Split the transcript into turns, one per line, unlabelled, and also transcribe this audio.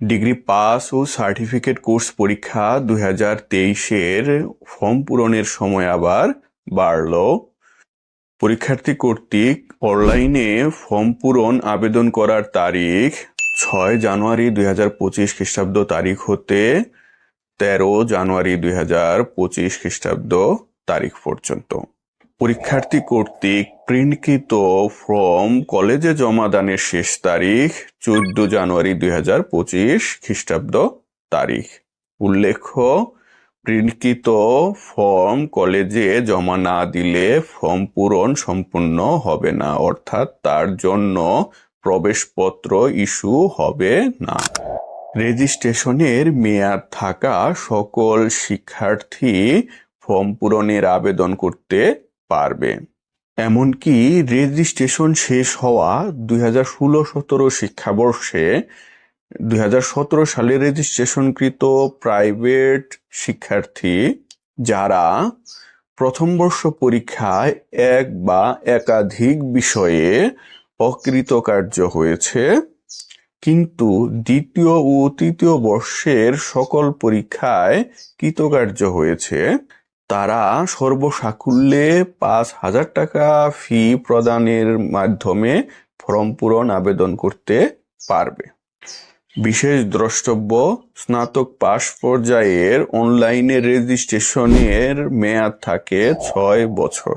Degree pass ও certificate course পরীক্ষা দুই হাজার তেইশের ফর্ম পূরণের সময় আবার বাড়ল। পরীক্ষার্থী কর্তৃক অনলাইনে ফর্ম পূরণ আবেদন করার তারিখ ছয় জানুয়ারি দুই হাজার পঁচিশ খ্রিস্টাব্দ তারিখ হতে তেরো জানুয়ারি দুই হাজার পঁচিশ খ্রিস্টাব্দ তারিখ পর্যন্ত। পরীক্ষার্থী কর্তৃক প্রিন্টকৃত ফর্ম কলেজে জমা দানের শেষ তারিখ চোদ্দ জানুয়ারি দুই হাজার পঁচিশ খ্রিস্টাব্দ তারিখ। উল্লেখ্য, প্রিন্টকৃত ফর্ম কলেজে জমা না দিলে ফর্ম পূরণ সম্পূর্ণ হবে না, অর্থাৎ তার জন্য প্রবেশপত্র ইস্যু হবে না। রেজিস্ট্রেশনের মেয়াদ থাকা সকল শিক্ষার্থী ফর্ম পূরণের আবেদন করতে পারবে। এমনকি রেজিস্ট্রেশন শেষ হওয়া দুই হাজার ষোলো সতেরো শিক্ষাবর্ষে দুই হাজার সতেরো সালে রেজিস্ট্রেশনকৃত প্রাইভেট শিক্ষার্থী যারা প্রথম বর্ষ পরীক্ষায় এক বা একাধিক বিষয়ে অকৃতকার্য হয়েছে, কিন্তু দ্বিতীয় ও তৃতীয় বর্ষের সকল পরীক্ষায় কৃতকার্য হয়েছে। তারা সর্বসাকুল্যে পাঁচ হাজার টাকা ফি প্রদানের মাধ্যমে ফর্ম পূরণ আবেদন করতে পারবে। বিশেষ দ্রষ্টব্য, স্নাতক পাস পর্যায়ের অনলাইনে রেজিস্ট্রেশনের মেয়াদ থাকে ছয় বছর।